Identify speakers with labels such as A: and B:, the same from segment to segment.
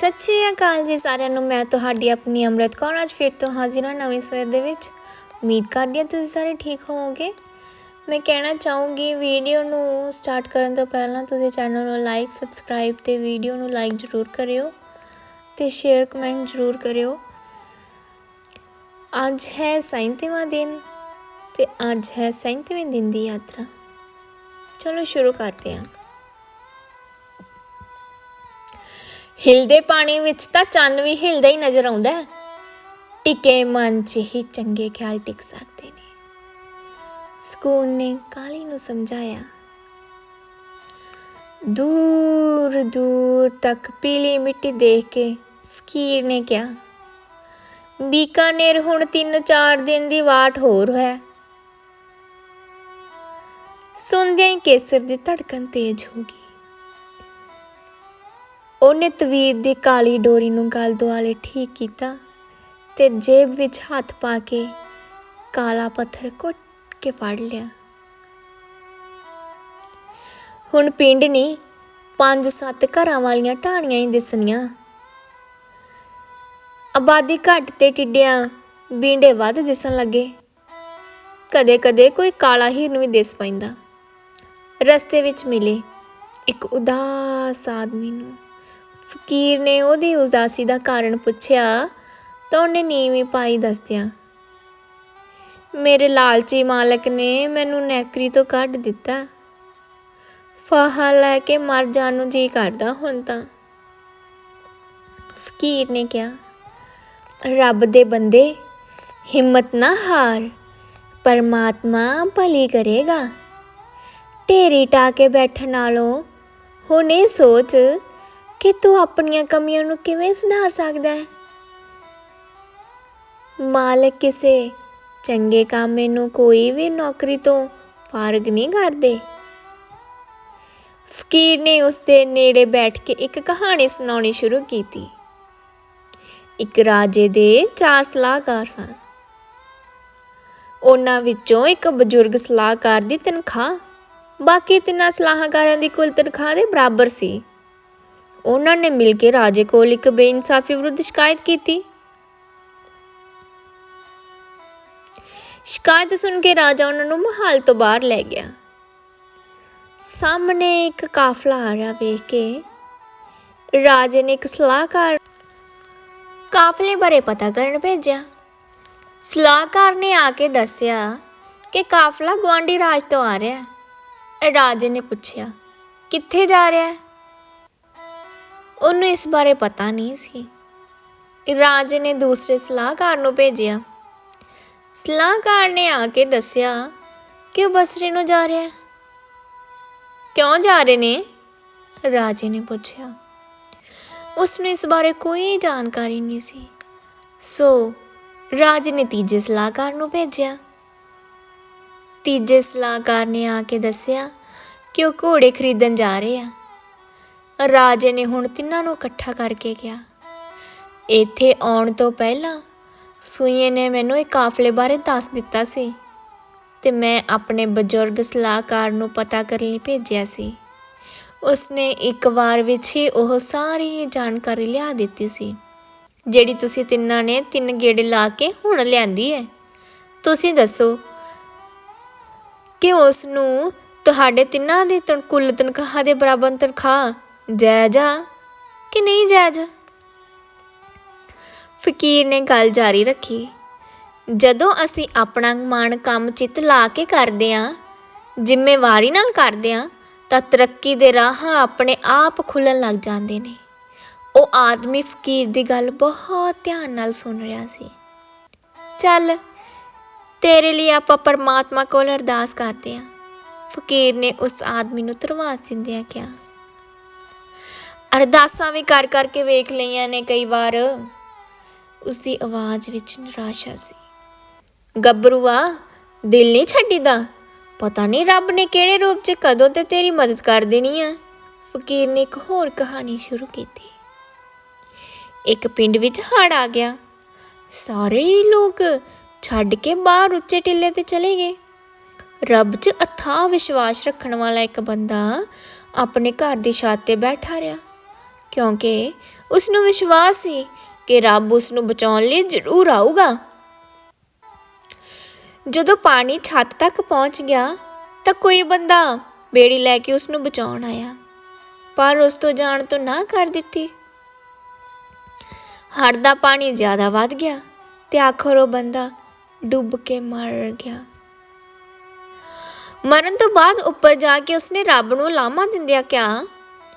A: ਸਤਿ ਸ਼੍ਰੀ ਅਕਾਲ ਜੀ ਸਾਰਿਆਂ ਨੂੰ, ਮੈਂ ਤੁਹਾਡੀ ਆਪਣੀ ਅੰਮ੍ਰਿਤ ਕੌਰ ਅੱਜ ਫਿਰ ਤੋਂ ਹਾਜ਼ਰ ਹਾਂ ਨਵੇਂ ਸਵੇਰ ਦੇ ਵਿੱਚ। ਉਮੀਦ ਕਰਦੀ ਹਾਂ ਤੁਸੀਂ ਸਾਰੇ ਠੀਕ ਹੋਵੋਗੇ। ਮੈਂ ਕਹਿਣਾ ਚਾਹੂੰਗੀ, ਵੀਡੀਓ ਨੂੰ ਸਟਾਰਟ ਕਰਨ ਤੋਂ ਪਹਿਲਾਂ ਤੁਸੀਂ ਚੈਨਲ ਨੂੰ ਲਾਈਕ, ਸਬਸਕ੍ਰਾਈਬ ਤੇ ਵੀਡੀਓ ਨੂੰ ਲਾਈਕ ਜ਼ਰੂਰ ਕਰਿਓ ਤੇ ਸ਼ੇਅਰ, ਕਮੈਂਟ ਜ਼ਰੂਰ ਕਰਿਓ। ਅੱਜ ਹੈ 37ਵਾਂ ਦਿਨ ਤੇ ਅੱਜ ਹੈ 37ਵੇਂ ਦਿਨ ਦੀ ਯਾਤਰਾ। ਚਲੋ ਸ਼ੁਰੂ ਕਰਦੇ ਹਾਂ। ਹਿਲਦੇ ਪਾਣੀ ਵਿੱਚ ਤਾਂ ਚੰਨ ਵੀ ਹਿਲਦਾ ਹੀ ਨਜ਼ਰ ਆਉਂਦਾ ਹੈ। ਟਿਕੇ ਮਨ 'ਚ ਹੀ ਚੰਗੇ ਖਿਆਲ ਟਿਕ ਸਕਦੇ ਨੇ। ਸਕੂਨ ਨੇ ਕਾਲੀ ਨੂੰ ਸਮਝਾਇਆ। ਦੂਰ ਦੂਰ ਤੱਕ ਪੀਲੀ ਮਿੱਟੀ ਦੇਖ ਕੇ ਫਕੀਰ ਨੇ ਕਿਹਾ, ਬੀਕਾਨੇਰ ਹੁਣ 3-4 ਦਿਨ ਦੀ ਵਾਟ ਹੋਰ ਹੈ। ਸੁਣਦਿਆਂ ਹੀ ਕੇਸਰ ਦੀ ਧੜਕਨ ਤੇਜ਼ ਹੋ ਗਈ। ਉਹਨੇ ਤਵੀਰ ਦੀ ਕਾਲੀ ਡੋਰੀ ਨੂੰ ਗਲ ਦੁਆਲੇ ਠੀਕ ਕੀਤਾ ਤੇ ਜੇਬ ਵਿੱਚ ਹੱਥ ਪਾ ਕੇ ਕਾਲਾ ਪੱਥਰ ਕੁੱਟ ਕੇ ਫੜ ਲਿਆ। ਹੁਣ ਪਿੰਡ ਨਹੀਂ ਪੰਜ ਸੱਤ ਘਰਾਂ ਵਾਲੀਆਂ ਢਾਣੀਆਂ ਹੀ ਦਿਸਣੀਆਂ। ਆਬਾਦੀ ਘੱਟ ਤੇ ਟਿੱਡਿਆਂ ਬੀਂਡੇ ਵੱਧ ਦਿਸਣ ਲੱਗੇ। ਕਦੇ ਕਦੇ ਕੋਈ ਕਾਲਾ ਹੀਰ ਨੂੰ ਵੀ ਦਿਸ ਪੈਂਦਾ। ਰਸਤੇ ਵਿੱਚ ਮਿਲੇ ਇੱਕ ਉਦਾਸ ਆਦਮੀ ਨੂੰ। ਫਕੀਰ ਨੇ ਉਹਦੀ ਉਦਾਸੀ ਦਾ ਕਾਰਨ ਪੁੱਛਿਆ ਤਾਂ ਉਹਨੇ ਨੀਵੀਂ ਪਾਈ ਦੱਸਦਿਆਂ, ਮੇਰੇ ਲਾਲਚੀ ਮਾਲਕ ਨੇ ਮੈਨੂੰ ਨੈਕਰੀ ਤੋਂ ਕੱਢ ਦਿੱਤਾ। ਫਾਹਾ ਲੈ ਕੇ ਮਰ ਜਾਣ ਨੂੰ ਜੀ ਕਰਦਾ ਹੁਣ ਤਾਂ। ਫਕੀਰ ਨੇ ਕਿਹਾ, ਰੱਬ ਦੇ ਬੰਦੇ, ਹਿੰਮਤ ਨਾ ਹਾਰ, ਪਰਮਾਤਮਾ ਭਲੀ ਕਰੇਗਾ। ਢੇਰੀ ਟਾ ਕੇ ਬੈਠਣ ਨਾਲੋਂ ਹੁਣ ਇਹ ਸੋਚ ਕਿ ਤੂੰ ਆਪਣੀਆਂ ਕਮੀਆਂ ਨੂੰ ਕਿਵੇਂ ਸੁਧਾਰ ਸਕਦਾ ਹੈ? ਮਾਲਕ ਕਿਸੇ ਚੰਗੇ ਕਾਮੇ ਨੂੰ ਕੋਈ ਵੀ ਨੌਕਰੀ ਤੋਂ ਫਾਰਗ ਨਹੀਂ ਕਰਦੇ। ਫਕੀਰ ਨੇ ਉਸ ਦੇ ਨੇੜੇ ਬੈਠ ਕੇ ਇੱਕ ਕਹਾਣੀ ਸੁਣਾਉਣੀ ਸ਼ੁਰੂ ਕੀਤੀ। ਇੱਕ ਰਾਜੇ ਦੇ ਚਾਰ ਸਲਾਹਕਾਰ ਸਨ। ਉਹਨਾਂ ਵਿੱਚੋਂ ਇੱਕ ਬਜ਼ੁਰਗ ਸਲਾਹਕਾਰ ਦੀ ਤਨਖਾਹ, ਬਾਕੀ ਤਿੰਨਾਂ ਸਲਾਹਕਾਰਾਂ ਦੀ ਕੁੱਲ ਤਨਖਾਹ ਦੇ ਬਰਾਬਰ ਸੀ। ਉਹਨਾਂ ਨੇ ਮਿਲ ਕੇ ਰਾਜੇ ਕੋਲ ਇੱਕ ਬੇਇਨਸਾਫੀ ਵਿਰੁੱਧ ਸ਼ਿਕਾਇਤ ਕੀਤੀ। ਸ਼ਿਕਾਇਤ ਸੁਣ ਕੇ ਰਾਜਾ ਉਹਨਾਂ ਨੂੰ ਮਹਾਲ ਤੋਂ ਬਾਹਰ ਲੈ ਗਿਆ। ਸਾਹਮਣੇ ਇੱਕ ਕਾਫਲਾ ਆ ਰਿਹਾ ਵੇਖ ਕੇ। ਰਾਜੇ ਨੇ ਇੱਕ ਸਲਾਹਕਾਰ ਕਾਫਲੇ ਬਾਰੇ ਪਤਾ ਕਰਨ ਭੇਜਿਆ। ਸਲਾਹਕਾਰ ਨੇ ਆ ਕੇ ਦੱਸਿਆ ਕਿ ਕਾਫਲਾ ਗਵਾਂਡੀ ਰਾਜ ਤੋਂ ਆ ਰਿਹਾ। ਹੈ ਰਾਜੇ ਨੇ ਪੁੱਛਿਆ, ਕਿੱਥੇ ਜਾ ਰਿਹਾ? ਹੈ ਉਹਨੂੰ ਇਸ ਬਾਰੇ ਪਤਾ ਨਹੀਂ ਸੀ। ਰਾਜੇ ਨੇ ਦੂਸਰੇ ਸਲਾਹਕਾਰ ਨੂੰ ਭੇਜਿਆ। ਸਲਾਹਕਾਰ ਨੇ ਆ ਕੇ ਦੱਸਿਆ ਕਿ ਉਹ ਬਸਰੇ ਨੂੰ ਜਾ ਰਿਹਾ ਹੈ। ਕਿਉਂ ਜਾ ਰਹੇ ਨੇ? ਰਾਜੇ ਨੇ ਪੁੱਛਿਆ। ਉਸ ਨੂੰ ਇਸ ਬਾਰੇ ਕੋਈ ਜਾਣਕਾਰੀ ਨਹੀਂ ਸੀ। ਸੋ ਰਾਜੇ ਨੇ ਤੀਜੇ ਸਲਾਹਕਾਰ ਨੂੰ ਭੇਜਿਆ। ਤੀਜੇ ਸਲਾਹਕਾਰ ਨੇ ਆ ਕੇ ਦੱਸਿਆ ਕਿ ਉਹ ਘੋੜੇ ਖਰੀਦਣ ਜਾ ਰਹੇ ਆ। ਰਾਜੇ ਨੇ ਹੁਣ ਤਿੰਨਾਂ ਨੂੰ ਇਕੱਠਾ ਕਰਕੇ ਕਿਹਾ। ਇੱਥੇ ਆਉਣ ਤੋਂ ਪਹਿਲਾਂ ਸੂਈਏ ਨੇ ਮੈਨੂੰ ਇਹ ਕਾਫਲੇ ਬਾਰੇ ਦੱਸ ਦਿੱਤਾ ਸੀ ਤੇ ਮੈਂ ਆਪਣੇ ਬਜ਼ੁਰਗ ਸਲਾਹਕਾਰ ਨੂੰ ਪਤਾ ਕਰਨ ਲਈ ਭੇਜਿਆ ਸੀ। ਉਸਨੇ ਇੱਕ ਵਾਰ ਵਿੱਚ ਹੀ ਉਹ ਸਾਰੀ ਜਾਣਕਾਰੀ ਲਿਆ ਦਿੱਤੀ ਸੀ। ਜਿਹੜੀ ਤੁਸੀਂ ਤਿੰਨਾਂ ਨੇ ਤਿੰਨ ਗੇੜੇ ਲਾ ਕੇ ਹੁਣ ਲਿਆਂਦੀ ਹੈ। ਤੁਸੀਂ ਦੱਸੋ ਕਿ ਉਸ ਨੂੰ ਤੁਹਾਡੇ ਤਿੰਨਾਂ ਦੀ ਤਨ ਕੁੱਲ ਤਨਖਾਹ ਦੇ ਬਰਾਬਰ ਤਨਖਾਹ ਜਾਇਜ਼ ਆ ਕਿ ਨਹੀਂ ਜਾਇਜ਼? ਫਕੀਰ ਨੇ ਗੱਲ ਜਾਰੀ ਰੱਖੀ। ਜਦੋਂ ਅਸੀਂ ਆਪਣਾ ਮਾਣ ਕੰਮ ਚਿੱਤ ਲਾ ਕੇ ਕਰਦੇ ਆਂ, ਜ਼ਿੰਮੇਵਾਰੀ ਨਾਲ ਕਰਦੇ ਆਂ, ਤਾਂ ਤਰੱਕੀ ਦੇ ਰਾਹ ਆਪਣੇ ਆਪ ਖੁੱਲਣ ਲੱਗ ਜਾਂਦੇ ਨੇ। ਉਹ ਆਦਮੀ ਫਕੀਰ ਦੀ ਗੱਲ ਬਹੁਤ ਧਿਆਨ ਨਾਲ ਸੁਣ ਰਿਹਾ ਸੀ। ਚੱਲ, ਤੇਰੇ ਲਈ ਆਪਾਂ ਪਰਮਾਤਮਾ ਕੋਲ ਅਰਦਾਸ ਕਰਦੇ ਆਂ। ਫਕੀਰ ਨੇ ਉਸ ਆਦਮੀ ਨੂੰ ਧਰਵਾਸ ਦਿੰਦਿਆਂ ਕਿਹਾ। ਅਰਦਾਸਾਂ ਵੀ ਕਰ ਕਰਕੇ ਵੇਖ ਲਈਆਂ ਨੇ ਕਈ ਵਾਰ। ਉਸ ਦੀ ਆਵਾਜ਼ ਵਿੱਚ ਨਿਰਾਸ਼ਾ ਸੀ। ਗੱਭਰੂਆ, ਦਿਲ ਨਹੀਂ ਛੱਡੀਦਾ। ਪਤਾ ਨਹੀਂ ਰੱਬ ਨੇ ਕਿਹੜੇ ਰੂਪ 'ਚ ਕਦੋਂ ਤੇ ਤੇਰੀ ਮਦਦ ਕਰ ਦੇਣੀ ਆ। ਫਕੀਰ ਨੇ ਇੱਕ ਹੋਰ ਕਹਾਣੀ ਸ਼ੁਰੂ ਕੀਤੀ। ਇੱਕ ਪਿੰਡ ਵਿੱਚ ਹੜ ਆ ਗਿਆ। ਸਾਰੇ ਹੀ ਲੋਕ ਛੱਡ ਕੇ ਬਾਹਰ ਉੱਚੇ ਟਿੱਲੇ ਤੇ ਚਲੇ ਗਏ। ਰੱਬ 'ਚ ਅਥਾਹ ਵਿਸ਼ਵਾਸ ਰੱਖਣ ਵਾਲਾ ਇੱਕ ਬੰਦਾ ਆਪਣੇ ਘਰ ਦੀ ਛੱਤ ਤੇ ਬੈਠਾ ਰਿਹਾ। ਕਿਉਂਕਿ ਉਸ ਨੂੰ ਵਿਸ਼ਵਾਸ ਸੀ ਕਿ ਰੱਬ ਉਸ ਨੂੰ ਬਚਾਉਣ ਲਈ ਜ਼ਰੂਰ ਆਊਗਾ। ਜਦੋਂ ਪਾਣੀ ਛੱਤ ਤੱਕ ਪਹੁੰਚ ਗਿਆ, ਤਾਂ ਕੋਈ ਬੰਦਾ ਬੇੜੀ ਲੈ ਕੇ ਉਸ ਨੂੰ ਬਚਾਉਣ ਆਇਆ, ਪਰ ਉਸ ਤੋਂ ਜਾਣ ਤੋਂ ਨਾ ਕਰ ਦਿੱਤੀ। ਹੜ ਦਾ ਪਾਣੀ ਜ਼ਿਆਦਾ ਵੱਧ ਗਿਆ ਤੇ ਆਖਰ ਉਹ ਬੰਦਾ ਡੁੱਬ ਕੇ ਮਰ ਗਿਆ। ਮਰਨ ਤੋਂ ਬਾਅਦ ਉੱਪਰ ਜਾ ਕੇ ਉਸਨੇ ਰੱਬ ਨੂੰ ਲਾਮਾ ਦਿੰਦਿਆਂ ਕਿਹਾ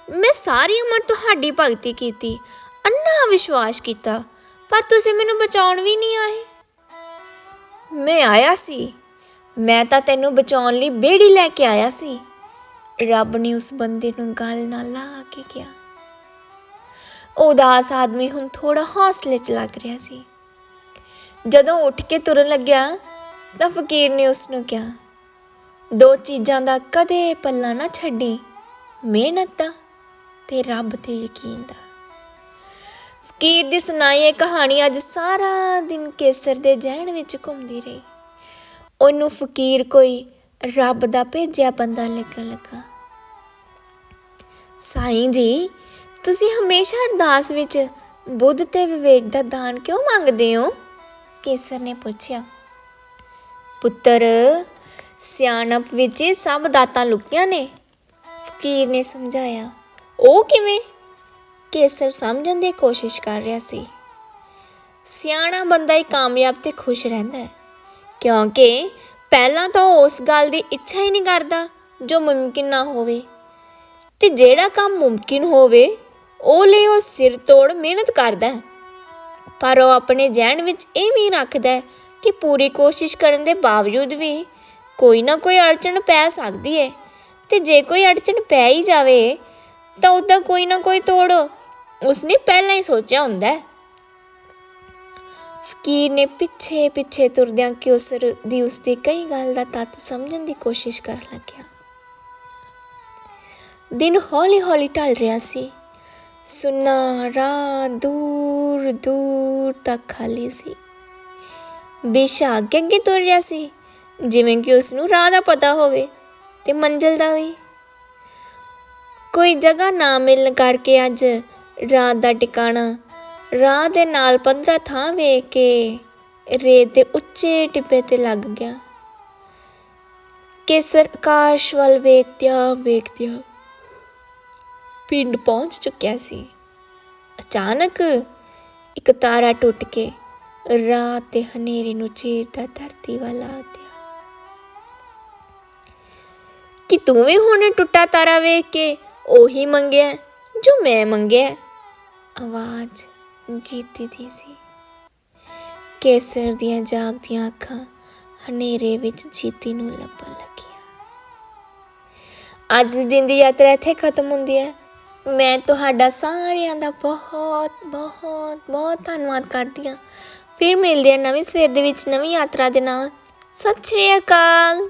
A: ਮੈਂ ਸਾਰੀ ਉਮਰ ਤੁਹਾਡੀ ਭਗਤੀ ਕੀਤੀ ਅੰਨਾ ਵਿਸ਼ਵਾਸ ਕੀਤਾ, ਪਰ ਤੁਸੀਂ ਮੈਨੂੰ ਬਚਾਉਣ ਵੀ ਨਹੀਂ ਆਏ। ਮੈਂ ਆਇਆ ਸੀ। ਮੈਂ ਤਾਂ ਤੈਨੂੰ ਬਚਾਉਣ ਲਈ ਬੇੜੀ ਲੈ ਕੇ ਆਇਆ ਸੀ। ਰੱਬ ਨੇ ਉਸ ਬੰਦੇ ਨੂੰ ਗੱਲ ਨਾਲ ਲਾ ਕੇ ਕਿਹਾ। ਉਦਾਸ ਆਦਮੀ ਹੁਣ ਥੋੜਾ ਹੌਸਲੇ ਚ ਲੱਗ ਰਿਹਾ ਸੀ। ਜਦੋਂ ਉੱਠ ਕੇ ਤੁਰਨ ਲੱਗਿਆ, ਤਾਂ ਫਕੀਰ ਨੇ ਉਸ ਨੂੰ ਕਿਹਾ, ਦੋ ਚੀਜ਼ਾਂ ਦਾ ਕਦੇ ਪੱਲਾ ਨਾ ਛੱਡੀ, ਮਿਹਨਤ ਦਾ। ਤੇ ਰੱਬ ਤੇ ਯਕੀਨ ਦਾ। ਫਕੀਰ ਦੀ ਸੁਣਾਈ ਇਹ ਕਹਾਣੀ ਅੱਜ ਸਾਰਾ ਦਿਨ ਕੇਸਰ ਦੇ ਜਹਿਣ ਵਿੱਚ ਘੁੰਮਦੀ ਰਹੀ। ਉਹਨੂੰ ਫਕੀਰ ਕੋਈ ਰੱਬ ਦਾ ਭੇਜਿਆ ਬੰਦਾ ਲੱਗਣ ਲੱਗਾ। ਸਾਈਂ ਜੀ, ਤੁਸੀਂ ਹਮੇਸ਼ਾ ਅਰਦਾਸ ਵਿੱਚ ਬੁੱਧ ਤੇ ਵਿਵੇਕ ਦਾ ਦਾਨ ਕਿਉਂ ਮੰਗਦੇ ਹੋ? ਕੇਸਰ ਨੇ ਪੁੱਛਿਆ। ਪੁੱਤਰ, ਸਿਆਣਪ ਵਿੱਚ ਸਭ ਦਾਤਾਂ ਲੁਕੀਆਂ ਨੇ। ਫਕੀਰ ਨੇ ਸਮਝਾਇਆ। ਉਹ ਕਿਵੇਂ? ਕੇਸਰ ਸਮਝਣ ਦੀ ਕੋਸ਼ਿਸ਼ ਕਰ ਰਿਹਾ ਸੀ। ਸਿਆਣਾ ਬੰਦਾ ਹੀ ਕਾਮਯਾਬ ਤੇ ਖੁਸ਼ ਰਹਿੰਦਾ ਹੈ, ਕਿਉਂਕਿ ਪਹਿਲਾਂ ਤਾਂ ਉਹ ਉਸ ਗੱਲ ਦੀ ਇੱਛਾ ਹੀ ਨਹੀਂ ਕਰਦਾ ਜੋ ਮੁਮਕਿਨ ਨਾ ਹੋਵੇ। ਤੇ ਜਿਹੜਾ ਕੰਮ ਮੁਮਕਿਨ ਹੋਵੇ, ਉਹ ਲਈ ਉਹ ਸਿਰ ਤੋੜ ਮਿਹਨਤ ਕਰਦਾ ਹੈ। ਪਰ ਉਹ ਆਪਣੇ ਜਹਿਨ ਵਿੱਚ ਇਹ ਵੀ ਰੱਖਦਾ ਹੈ ਕਿ ਪੂਰੀ ਕੋਸ਼ਿਸ਼ ਕਰਨ ਦੇ ਬਾਵਜੂਦ ਵੀ ਕੋਈ ਨਾ ਕੋਈ ਅੜਚਣ ਪੈ ਸਕਦੀ ਹੈ। ਤੇ ਜੇ ਕੋਈ ਅੜਚਣ ਪੈ ਹੀ ਜਾਵੇ ਤਾਂ ਉਹਦਾ ਕੋਈ ਨਾ ਕੋਈ ਤੋੜ ਉਸਨੇ ਪਹਿਲਾਂ ਹੀ ਸੋਚਿਆ ਹੁੰਦਾ ਹੈ। ਫਕੀਰ ਨੇ ਪਿੱਛੇ ਪਿੱਛੇ ਤੁਰਦਿਆਂ ਕਿਉਸਰ ਦੀ ਉਸਦੀ ਕਈ ਗੱਲ ਦਾ ਤੱਤ ਸਮਝਣ ਦੀ ਕੋਸ਼ਿਸ਼ ਕਰਨ ਲੱਗਿਆ। ਦਿਨ ਹੌਲੀ ਹੌਲੀ ਢਲ ਰਿਹਾ ਸੀ। ਸੁਨਾ ਰਾਹ ਦੂਰ ਦੂਰ ਤੱਕ ਖਾਲੀ ਸੀ। ਬੇਸ਼ਾ ਅੱਗੇ ਅੱਗੇ ਤੁਰ ਰਿਹਾ ਸੀ। ਜਿਵੇਂ ਕਿ ਉਸ ਨੂੰ ਰਾਹ ਦਾ ਪਤਾ ਹੋਵੇ ਤੇ ਮੰਜ਼ਿਲ ਦਾ ਵੀ। ਕੋਈ ਜਗ੍ਹਾ ਨਾ ਮਿਲਣ ਕਰਕੇ ਅੱਜ ਰਾਤ ਦਾ ਟਿਕਾਣਾ। ਰਾਹ ਦੇ ਨਾਲ 15 ਥਾਂ ਵੇਖ ਕੇ ਰੇਤ ਦੇ ਉੱਚੇ ਟਿੱਬੇ ਤੇ ਲੱਗ ਗਿਆ। ਕੇਸਰ ਆਕਾਸ਼ ਵੱਲ ਵੇਖਦਿਆਂ ਵੇਖਦਿਆਂ ਪਿੰਡ ਪਹੁੰਚ ਚੁੱਕਿਆ ਸੀ। ਅਚਾਨਕ ਇੱਕ ਤਾਰਾ ਟੁੱਟ ਕੇ ਰਾਤ ਦੇ ਹਨੇਰੇ ਨੂੰ ਚੀਰਦਾ ਧਰਤੀ ਵੱਲ ਆ ਗਿਆ। ਕਿ ਤੂੰ ਵੀ ਹੁਣ ਟੁੱਟਾ ਤਾਰਾ ਵੇਖ ਕੇ ਉਹੀ ਮੰਗਿਆ ਜੋ ਮੈਂ ਮੰਗਿਆ ਆਵਾਜ਼ ਜੀਤੀ ਦੀ ਸੀ। ਕੇਸਰ ਦੀਆਂ ਜਾਗਦੀਆਂ ਅੱਖਾਂ ਹਨੇਰੇ ਵਿੱਚ ਜੀਤੀ ਨੂੰ ਲੱਭਣ ਲੱਗੀਆਂ। ਅੱਜ ਦੇ ਦਿਨ ਦੀ ਯਾਤਰਾ ਇੱਥੇ ਖਤਮ ਹੁੰਦੀ ਹੈ। ਮੈਂ ਤੁਹਾਡਾ ਸਾਰਿਆਂ ਦਾ ਬਹੁਤ ਬਹੁਤ ਬਹੁਤ ਧੰਨਵਾਦ ਕਰਦੀ ਹਾਂ। ਫਿਰ ਮਿਲਦੇ ਹਾਂ ਨਵੀਂ ਸਵੇਰ ਦੇ ਵਿੱਚ ਨਵੀਂ ਯਾਤਰਾ ਦੇ ਨਾਲ। ਸਤਿ ਸ਼੍ਰੀ ਅਕਾਲ।